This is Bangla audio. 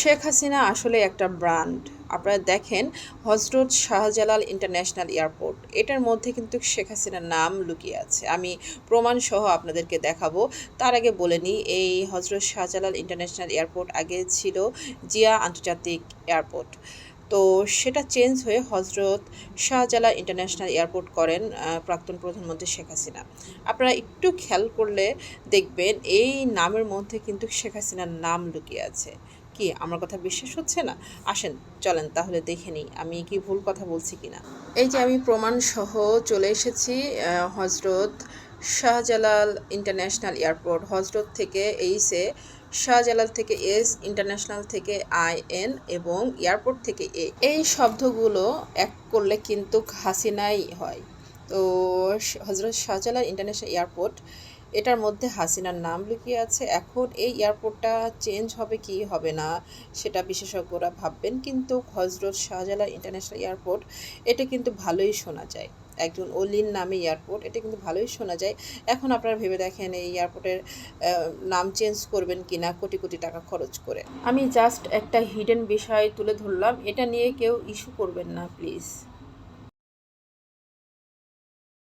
শেখ হাসিনা আসলে একটা ব্র্যান্ড। আপনারা দেখেন হজরত শাহজালাল ইন্টারন্যাশনাল এয়ারপোর্ট। এটার মধ্যে কিন্তু শেখ হাসিনার নাম লুকিয়ে আছে। আমি প্রমাণ সহ আপনাদেরকে দেখাবো। তার আগে বলে নিই, এই হজরত শাহজালাল ইন্টারন্যাশনাল এয়ারপোর্ট আগে ছিল জিয়া আন্তর্জাতিক এয়ারপোর্ট। তো সেটা চেঞ্জ হয়ে হজরত শাহজালাল ইন্টারন্যাশনাল এয়ারপোর্ট করেন প্রাক্তন প্রধানমন্ত্রী শেখ হাসিনা। আপনারা একটু খেয়াল করলে দেখবেন এই নামের মধ্যে কিন্তু শেখ হাসিনার নাম লুকিয়ে আছে। কি আমার কথা বিশ্বাস হচ্ছে না? আসেন, চলেন তাহলে দেখে নিই, আমি কি ভুল কথা বলছি কিনা? এই যে আমি প্রমাণ সহ চলে এসেছি হজরত শাহজালাল ইন্টারন্যাশনাল এয়ারপোর্ট। হজরত থেকে এইসে শাহজালাল থেকে এস, ইন্টারন্যাশনাল থেকে আই এন এবং এয়ারপোর্ট থেকে এ। এই শব্দগুলো এক করলে কিন্তু হাসিনাই হয়। তো হজরত শাহজালাল ইন্টারন্যাশনাল এয়ারপোর্ট এটার মধ্যে হাসিনার নাম লুকিয়ে আছে। এখন এই এয়ারপোর্টটা চেঞ্জ হবে কি হবে না, সেটা বিশেষজ্ঞরা ভাববেন। কিন্তু হজরত শাহজালাল ইন্টারন্যাশনাল এয়ারপোর্ট, এটা কিন্তু ভালোই শোনা যায়। একজন অলিন নামে এয়ারপোর্ট, এটা কিন্তু ভালোই শোনা যায়। এখন আপনারা ভেবে দেখেন এই এয়ারপোর্টের নাম চেঞ্জ করবেন কিনা কোটি কোটি টাকা খরচ করে। আমি জাস্ট একটা হিডেন বিষয় তুলে ধরলাম। এটা নিয়ে কেউ ইস্যু করবেন না, প্লিজ।